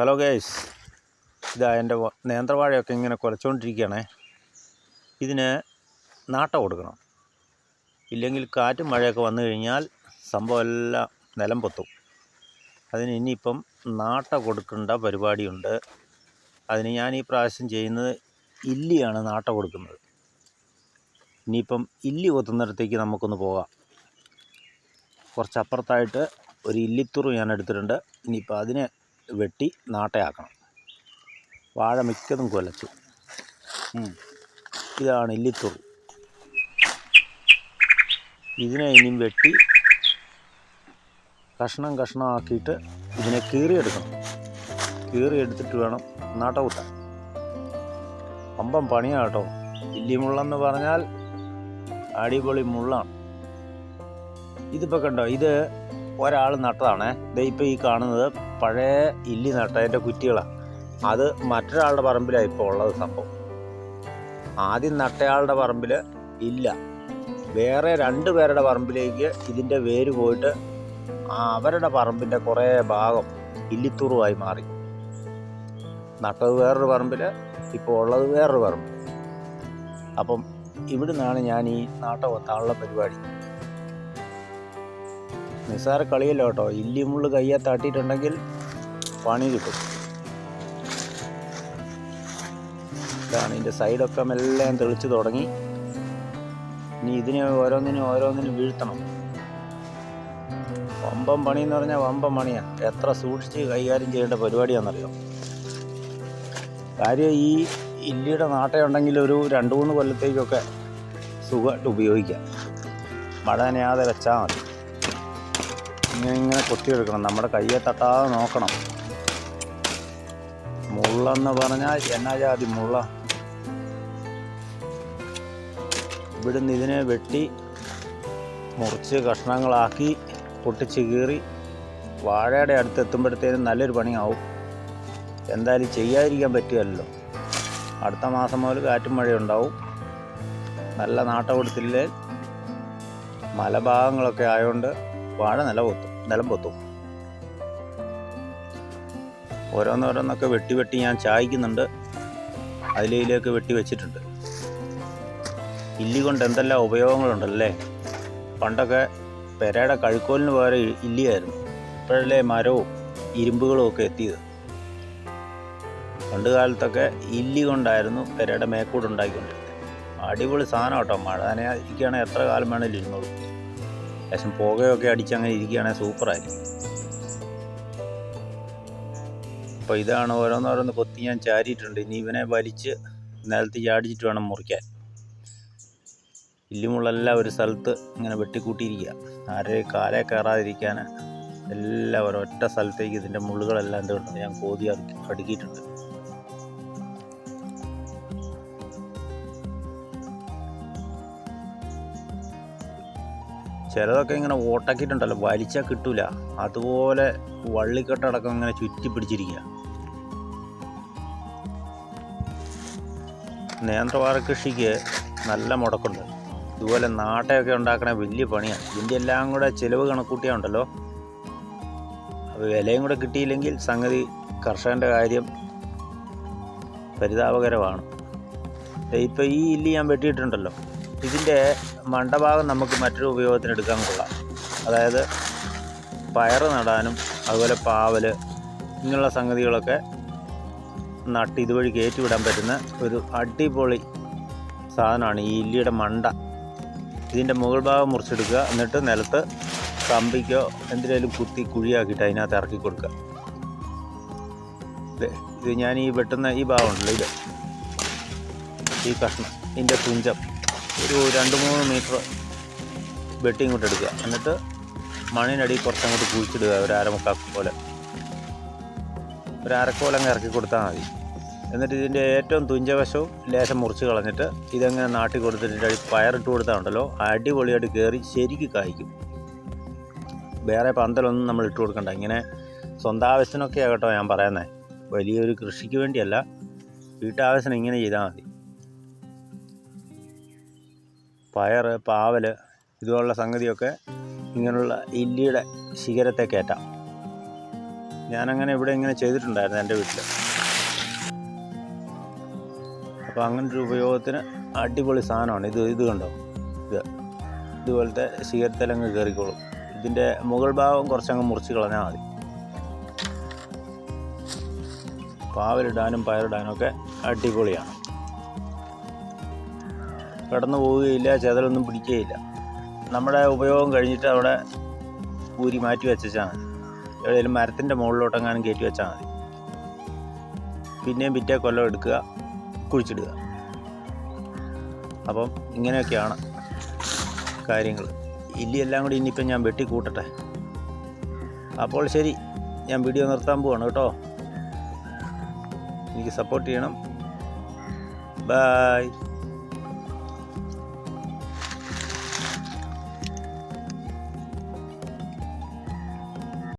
Hello guys ഇതാ എന്റെ നേന്ത്രവാഴയൊക്കെ ഇങ്ങനെ കുലച്ചുകൊണ്ടിരിക്കുകയാണേ ഇതിന് നാട്ട കൊടുക്കണം. ഇല്ലെങ്കിൽ കാറ്റും മഴയൊക്കെ വന്നു കഴിഞ്ഞാൽ സംഭവം എല്ലാം നിലം പൊത്തും. അതിന് ഇനിയിപ്പം നാട്ട കൊടുക്കേണ്ട പരിപാടിയുണ്ട്. അതിന് ഞാൻ ഈ പ്രാവശ്യം ചെയ്യുന്നത് ഇല്ലിയാണ് നാട്ട കൊടുക്കുന്നത്. ഇനിയിപ്പം ഇല്ലി കൊത്തുന്നിടത്തേക്ക് നമുക്കൊന്ന് പോകാം. കുറച്ചപ്പുറത്തായിട്ട് ഒരു ഇല്ലിത്തുറു ഞാൻ എടുത്തിട്ടുണ്ട്. ഇനിയിപ്പോൾ അതിനെ വെട്ടി നാട്ടയാക്കണം. വാഴ മിക്കതും കൊലച്ചു. ഇതാണ് ഇല്ലിത്തുറു. ഇതിനെ ഇനിയും വെട്ടി കഷ്ണം കഷ്ണമാക്കിയിട്ട് ഇതിനെ കീറിയെടുക്കണം. കീറിയെടുത്തിട്ട് വേണം നാട്ട കൂട്ടാൻ പമ്പം പണിയാണ് കേട്ടോ ഇല്ലിമുള്ളെന്ന് പറഞ്ഞാൽ അടിപൊളി മുള്ളാണ്. ഇതിപ്പോൾ കണ്ടോ? ഇത് ഒരാൾ നട്ടതാണേ. ദേ ഇപ്പം ഈ കാണുന്നത് പഴയ ഇല്ലി നട്ടതിന്റെ കുറ്റികളാണ് അത് മറ്റൊരാളുടെ പറമ്പിലാണ് ഇപ്പോൾ ഉള്ളത് സംഭവം. ആദ്യം നട്ടയാളുടെ പറമ്പിൽ ഇല്ല. വേറെ രണ്ട് പേരുടെ പറമ്പിലേക്ക് ഇതിന്റെ വേര് പോയിട്ട് അവരുടെ പറമ്പിന്റെ കുറേ ഭാഗം ഇല്ലിത്തുറുവായി മാറി. നട്ടത് വേറൊരു പറമ്പിൽ ഇപ്പോൾ ഉള്ളത് വേറൊരു പറമ്പ് അപ്പം ഇവിടുന്നാണ് ഞാൻ ഈ നാട്ട കൊത്താനുള്ള പരിപാടി. നിസ്സാര കളിയല്ല കേട്ടോ? ഇല്ലിമുള്ളു കയ്യെ തട്ടിയിട്ടുണ്ടെങ്കിൽ പണി കിട്ടും. ഇതാണ് ഇതിന്റെ സൈഡൊക്കെ മെല്ലെ തെളിച്ച് തുടങ്ങി. ഇനി ഇതിനെ ഓരോന്നിനും ഓരോന്നിനും വീഴ്ത്തണം. വമ്പം പണി എന്ന് പറഞ്ഞാൽ വമ്പം പണിയാ. എത്ര സൂക്ഷിച്ച് കൈകാര്യം ചെയ്യേണ്ട പരിപാടിയാണെന്നറിയോ? കാര്യം ഈ ഇല്ലിയുടെ നാട്ടയുണ്ടെങ്കിൽ ഒരു രണ്ട് മൂന്ന് കൊല്ലത്തേക്കൊക്കെ സുഖമായിട്ട് ഉപയോഗിക്കാം. മഴ നനയാതെ വെച്ചാൽ മതി. ഇങ്ങനെ ഇങ്ങനെ കൊത്തിയെടുക്കണം. നമ്മുടെ കയ്യെ തട്ടാതെ നോക്കണം. മുള്ളെന്ന് പറഞ്ഞാൽ എന്നാ ജാതി മുള്ള. ഇവിടുന്ന് ഇതിനെ വെട്ടി മുറിച്ച് കഷ്ണങ്ങളാക്കി പൊട്ടിച്ച് കീറി വാഴയുടെ അടുത്ത് എത്തുമ്പോഴത്തേനും നല്ലൊരു പണിയാവും. എന്തായാലും ചെയ്യാതിരിക്കാൻ പറ്റുമല്ലോ അടുത്ത മാസം മുതൽ കാറ്റും മഴയുണ്ടാവും. നല്ല നാട്ടം കൊടുത്തില്ലേ മലഭാഗങ്ങളൊക്കെ ആയതുകൊണ്ട് വാഴ നില പൊത്തും നിലം പൊത്തും. ഓരോന്നോരോന്നൊക്കെ വെട്ടി വെട്ടി ഞാൻ ചായ്ക്കുന്നുണ്ട്. അതിലേക്ക് വെട്ടി വെച്ചിട്ടുണ്ട്. ഇല്ലി കൊണ്ട് എന്തെല്ലാം ഉപയോഗങ്ങളുണ്ടല്ലേ? പണ്ടൊക്കെ പെരയുടെ കഴുക്കോലിന് പകരം ഇല്ലിയായിരുന്നു. ഇപ്പോഴല്ലേ മരവും ഇരുമ്പുകളും ഒക്കെ എത്തിയത്. പണ്ട് കാലത്തൊക്കെ ഇല്ലി കൊണ്ടായിരുന്നു പെരയുടെ മേക്കൂട് ഉണ്ടാക്കിക്കൊണ്ടിരുന്നത്. അടിപൊളി സാധനം കേട്ടോ. മഴ നനയാതിരിക്കുകയാണെങ്കിൽ എത്ര കാലം വേണേലും ഇരുന്നോളൂ. ലേശം പുകയൊക്കെ അടിച്ചങ്ങനെ ഇരിക്കുകയാണെങ്കിൽ സൂപ്പറായിരിക്കും. അപ്പോൾ ഇതാണ് ഓരോന്നോരോന്ന് കൊത്തി ഞാൻ ചാരിയിട്ടുണ്ട്. ഇനി ഇവനെ വലിച്ച് നിലത്ത് ചാടിച്ചിട്ട് വേണം മുറിക്കാൻ. ഇല്ലുമുള്ളെല്ലാം ഒരു സ്ഥലത്ത് ഇങ്ങനെ വെട്ടിക്കൂട്ടിയിരിക്കുക. ആരെയും കാലേ കയറാതിരിക്കാൻ എല്ലാം ഒരൊറ്റ സ്ഥലത്തേക്ക് ഇതിന്റെ മുള്ളുകളെല്ലാം എന്തുകൊണ്ട് ഞാൻ കോതി അടുക്കി അടുക്കിയിട്ടുണ്ട്. ചിലതൊക്കെ ഇങ്ങനെ ഓട്ടാക്കിയിട്ടുണ്ടല്ലോ. വലിച്ചാൽ കിട്ടൂല. അതുപോലെ വള്ളിക്കെട്ടടക്കം ഇങ്ങനെ ചുറ്റി പിടിച്ചിരിക്കുക നേന്ത്രവാഴ കൃഷിക്ക് നല്ല മുടക്കുണ്ട്. ഇതുപോലെ നാട്ടയൊക്കെ ഉണ്ടാക്കണ വലിയ പണിയാണ് ഇതിന്റെ എല്ലാം കൂടെ ചിലവ് കണക്കൂട്ടിയാൽ ഉണ്ടല്ലോ. അപ്പോൾ വിലയും കൂടെ കിട്ടിയില്ലെങ്കിൽ സംഗതി കർഷകന്റെ കാര്യം പരിതാപകരമാണ്. ഇപ്പോൾ ഈ ഇല്ലി ഞാൻ വെട്ടിയിട്ടുണ്ടല്ലോ. ഇതിന്റെ മണ്ടഭാഗം നമുക്ക് മറ്റൊരു ഉപയോഗത്തിന് എടുക്കാൻ കൊള്ളാം. അതായത് പയറ് നടാനും അതുപോലെ പാവൽ ഇങ്ങനെയുള്ള സംഗതികളൊക്കെ നട്ട് ഇതുവഴി കയറ്റിവിടാൻ പറ്റുന്ന ഒരു അടിപൊളി സാധനമാണ് ഈ ഇല്ലിയുടെ മണ്ട. ഇതിന്റെ മുകൾ ഭാഗം മുറിച്ചെടുക്കുക. എന്നിട്ട് നിലത്ത് കമ്പിക്കോ എന്തിനേലും കുത്തി കുഴിയാക്കിയിട്ട് അതിനകത്ത് ഇറക്കി കൊടുക്കുക. ഇത് ഞാൻ ഈ വെട്ടുന്ന ഈ ഭാഗമുണ്ടല്ലോ ഇത്. ഈ കഷ്ണം ഇതിന്റെ തുഞ്ചം ഒരു രണ്ട് മൂന്ന് മീറ്റർ വെട്ടി ഇങ്ങോട്ട് എടുക്കുക. എന്നിട്ട് മണ്ണിനടിയിൽ കുറച്ചങ്ങോട്ട് കുഴിച്ചിടുക ഒരു അരമുക്കാൽ പോലെ. ഒരു അരക്കോലങ്ങ് ഇറക്കി കൊടുത്താൽ മതി. എന്നിട്ട് ഇതിന്റെ ഏറ്റവും തുഞ്ചവശവും ലേശം മുറിച്ച് കളഞ്ഞിട്ട് ഇതങ്ങനെ നാട്ടി കൊടുത്തിട്ട് പയറിട്ട് കൊടുത്താൽ ഉണ്ടല്ലോ അടിപൊളിയായിട്ട് കയറി ശരിക്ക് കായ്ക്കും. വേറെ പന്തലൊന്നും നമ്മൾ ഇട്ട് കൊടുക്കണ്ട. ഇങ്ങനെ സ്വന്തം ആവശ്യത്തിനൊക്കെയാണ് കേട്ടോ ഞാൻ പറയുന്നത് വലിയൊരു കൃഷിക്ക് വേണ്ടിയല്ല വീട്ടാവശ്യത്തിന് ഇങ്ങനെ ചെയ്താൽ മതി. പയർ പാവൽ ഇതുപോലുള്ള സംഗതിയൊക്കെ ഇങ്ങനെയുള്ള ഇല്ലിയുടെ ശിഖരത്തെ കയറ്റാം. ഞാനങ്ങനെ ഇവിടെ ഇങ്ങനെ ചെയ്തിട്ടുണ്ടായിരുന്നു എന്റെ വീട്ടിൽ അപ്പോൾ ഒരു ഉപയോഗത്തിന് അടിപൊളി സാധനമാണ്. ഇത് ഇത് കണ്ടോ? ഇത് ഇതുപോലത്തെ ശീർത്തലങ്ങ് കയറിക്കോളും. ഇതിന്റെ മുകൾ ഭാഗം കുറച്ചങ്ങ് മുറിച്ച് കളഞ്ഞാൽ മതി. പാവലിടാനും പയറിടാനും ഒക്കെ അടിപൊളിയാണ്. കിടന്നു പോവുകയില്ല ചെതലൊന്നും പിടിക്കുകയില്ല. നമ്മുടെ ഉപയോഗം കഴിഞ്ഞിട്ട് അവിടെ ഊരി മാറ്റി വെച്ചാൽ മതി. എവിടെയെങ്കിലും മരത്തിന്റെ മുകളിലോട്ടെങ്ങാനും കയറ്റി വെച്ചാൽ മതി. പിന്നെയും പിറ്റേ കൊല്ലം എടുക്കുക കുഴിച്ചിടുക. അപ്പം ഇങ്ങനെയൊക്കെയാണ് കാര്യങ്ങൾ. ഇല്ലിയെല്ലാം കൂടി ഇനിയിപ്പം ഞാൻ വെട്ടി കൂട്ടട്ടെ അപ്പോൾ ശരി ഞാൻ വീഡിയോ നിർത്താൻ പോവാണ് കേട്ടോ. എനിക്ക് സപ്പോർട്ട് ചെയ്യണം. ബായ്